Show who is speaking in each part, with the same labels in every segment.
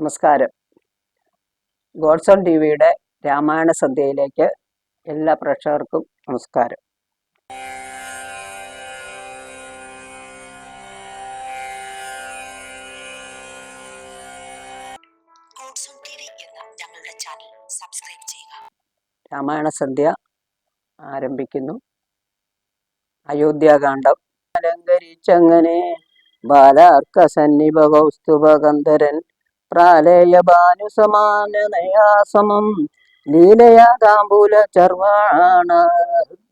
Speaker 1: നമസ്കാരം. Godson T വിയുടെ രാമായണ സന്ധ്യയിലേക്ക് എല്ലാ പ്രേക്ഷകർക്കും നമസ്കാരം. രാമായണ സന്ധ്യ ആരംഭിക്കുന്നു. അയോധ്യാകാന്ഡം. അലങ്കരിച്ചങ്ങനെ ബാലാർക്ക സന്നിഭ കൗസ്തുഭകന്ധരൻ പ്രാലേയഭാനുസമാനനയാസമം ലീലയാ താമ്പൂല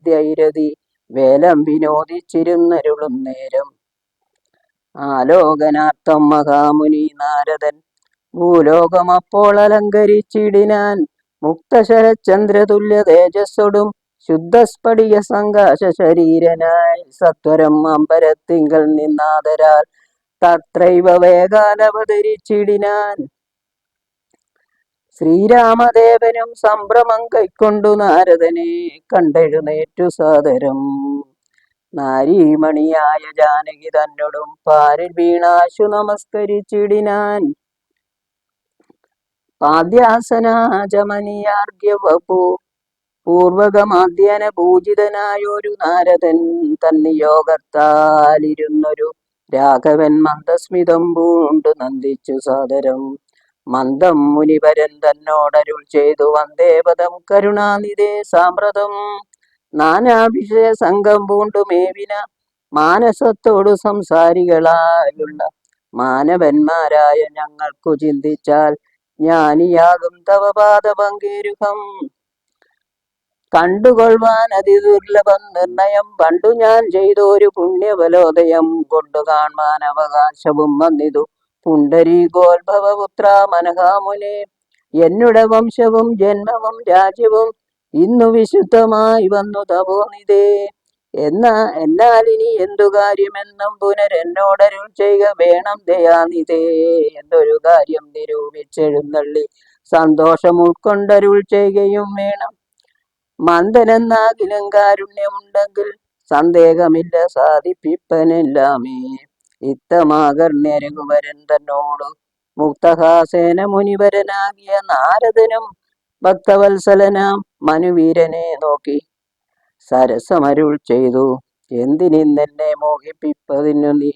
Speaker 1: ധൈരതി വേലം വിനോദിച്ചിരുന്നരുളും നേരം. ആലോകനാർത്ഥം മഹാമുനി നാരദൻ ഭൂലോകം അപ്പോൾ അലങ്കരിച്ചിടിനാൻ മുക്തശരചന്ദ്രതുല്യ തേജസ്സൊടും ശുദ്ധസ്ഫടിക സങ്കാശ ശരീരനായി സത്വരം അമ്പരത്തിങ്കൽ നിന്നാദരാൽ തത്രൈവ വേഗാനവതരിച്ചിടിനാൻ ശ്രീരാമദേവനും സംഭ്രമം കൈക്കൊണ്ടു നാരദനെ കണ്ടെഴുന്നേറ്റു സാദരം. നാരീമണിയായ ജാനകി തന്നോടും പാരിൽ വീണാശു നമസ്കരിച്ചിടിനാൻ. പാദ്യാസനാചമനിയാർഗ്യവപു പൂർവകമാദ്യന പൂജിതനായൊരു നാരദൻ തന്നിയോഗത്താലിരുന്നൊരു രാഘവൻ മന്ദസ്മിതം പൂണ്ടു നന്ദിച്ചു സാദരം. മന്ദം മുനിവരൻ തന്നോടരുൾ ചെയ്തു വന്ദേപദം കരുണാനിധേ സാമ്പ്രതം നാനാഭിഷയ സംഘം പൂണ്ടു മേവിന മാനസത്തോടു സംസാരികളായുള്ള മാനവന്മാരായ ഞങ്ങൾക്കു ചിന്തിച്ചാൽ ജ്ഞാനിയാകും തവ പാദപങ്കേരുഹം കണ്ടുകൊള്ളുവാൻ അതിദുർലഭം നിർണയം. പണ്ടു ഞാൻ ചെയ്തൊരു പുണ്യബലോദയം കൊണ്ടു കാണാൻ അവകാശവും വന്നിതു. പുണ്ടരീകോത്ഭവപുത്ര മനഹാമുനെ എന്നുടെ വംശവും ജന്മവും രാജ്യവും ഇന്നു വിശുദ്ധമായി വന്നു തപോനിതേ എന്നാ എന്നാൽ ഇനി എന്തു കാര്യമെന്നും പുനരെന്നോടരുൾ ചെയ്യുക വേണം ദയാനിതേ എന്തൊരു കാര്യം നിരൂപിച്ചെഴുന്നള്ളി. സന്തോഷം ഉൾക്കൊണ്ടരുൾ ചെയ്യുകയും വേണം മന്ദനെന്നാകിലും കാരുണ്യമുണ്ടെങ്കിൽ സന്ദേഹമില്ല സാധിപ്പിപ്പനെല്ലാമേ. ഇത്തമാകർ രഘുവരൻ തന്നോട് മുക്തഹാസേന മുനിവരനാകിയ നാരദനും ഭക്തവത്സലനാം മനുവീരനെ നോക്കി സരസമരുൾ ചെയ്തു. എന്തിനിന്നെന്നെ മോഹിപ്പിപ്പതിനു നീ?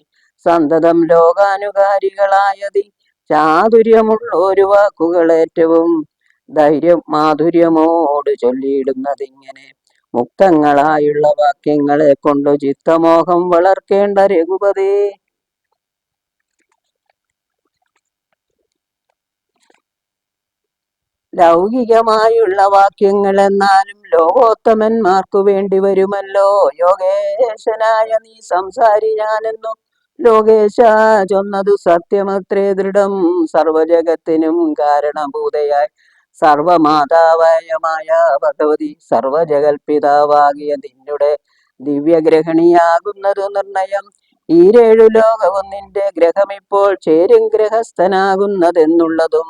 Speaker 1: സന്തതം ലോകാനുകാരികളായതി ചാതുര്യമുള്ള ഒരു വാക്കുകൾ ഏറ്റവും ധൈര്യം മാധുര്യമോട് ചൊല്ലിയിടുന്നതിങ്ങനെ. മുക്തങ്ങളായുള്ള വാക്യങ്ങളെ കൊണ്ടു ചിത്തമോഹം വളർക്കേണ്ട രഘുപതി. ലൗകികമായുള്ള വാക്യങ്ങൾ എന്നാലും ലോകോത്തമന്മാർക്കു വേണ്ടി വരുമല്ലോ. യോഗേശനായ നീ സംസാരി ഞാനെന്നു. ലോകേശ ചൊന്നതു സത്യമത്രേ ദൃഢം. സർവജഗത്തിനും കാരണഭൂതയായി. സർവമാതാവായമായ ഭഗവതി സർവജഗൽപിതാവാകിയ നിന്നുടെ ദിവ്യഗ്രഹണിയാകുന്നതു നിർണയം. ഈ ഈരേഴു ലോകവും നിന്റെ ഗ്രഹമിപ്പോൾ ചേരും ഗ്രഹസ്ഥനാകുന്നതെന്നുള്ളതും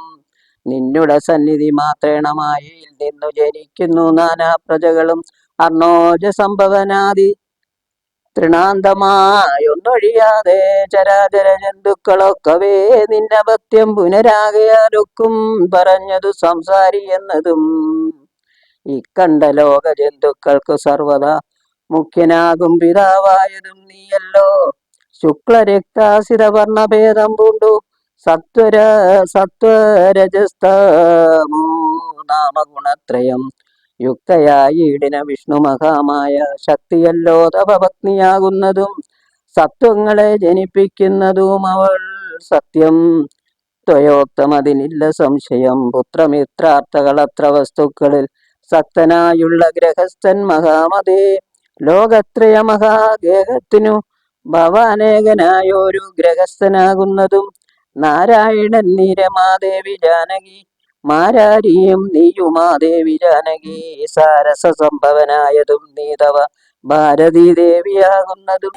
Speaker 1: നിന്നുടെ സന്നിധി മാത്രേണമായി നിന്നു ജനിക്കുന്നു നാനാ പ്രജകളും അർണോജ സംഭവനാദി തൃണാന്തമായൊന്നൊഴിയാതെ ചരാചര ജന്തുക്കളൊക്കവേ നിന്റെ ഭക്ത്യം പുനരാകയാലൊക്കും പറഞ്ഞതു സംസാരി എന്നതും ഇക്കണ്ട ലോക ജന്തുക്കൾക്ക് സർവത മുഖ്യനാകും പിതാവായതും നീയല്ലോ. ശുക്ലരക്താസിത വർണഭേദം പൂണ്ടു. സത്വര സത്വരജസ്തമോ നാമഗുണത്രയം. യുക്തയായി ഇടിന വിഷ്ണു മഹാമായ ശക്തിയല്ലോ തവ പത്നിയാകുന്നതും സത്വങ്ങളെ ജനിപ്പിക്കുന്നതും അവൾ. സത്യം ത്വയോക്തം അതിനില്ല സംശയം. പുത്രമിത്രാർത്ഥകളത്ര വസ്തുക്കളിൽ സക്തനായുള്ള ഗ്രഹസ്ഥൻ മഹാമതേ. ലോകത്രയ മഹാഗേഹത്തിനു ഭവാനേകനായൊരു ഗ്രഹസ്ഥനാകുന്നതും നാരായണൻ നീരമാദേവി ജാനകി മാരാരിയും നീയുമാദേവി ജാനകി സാരസ സംഭവനായതും നീതവ. ഭാരതീ ദേവിയാകുന്നതും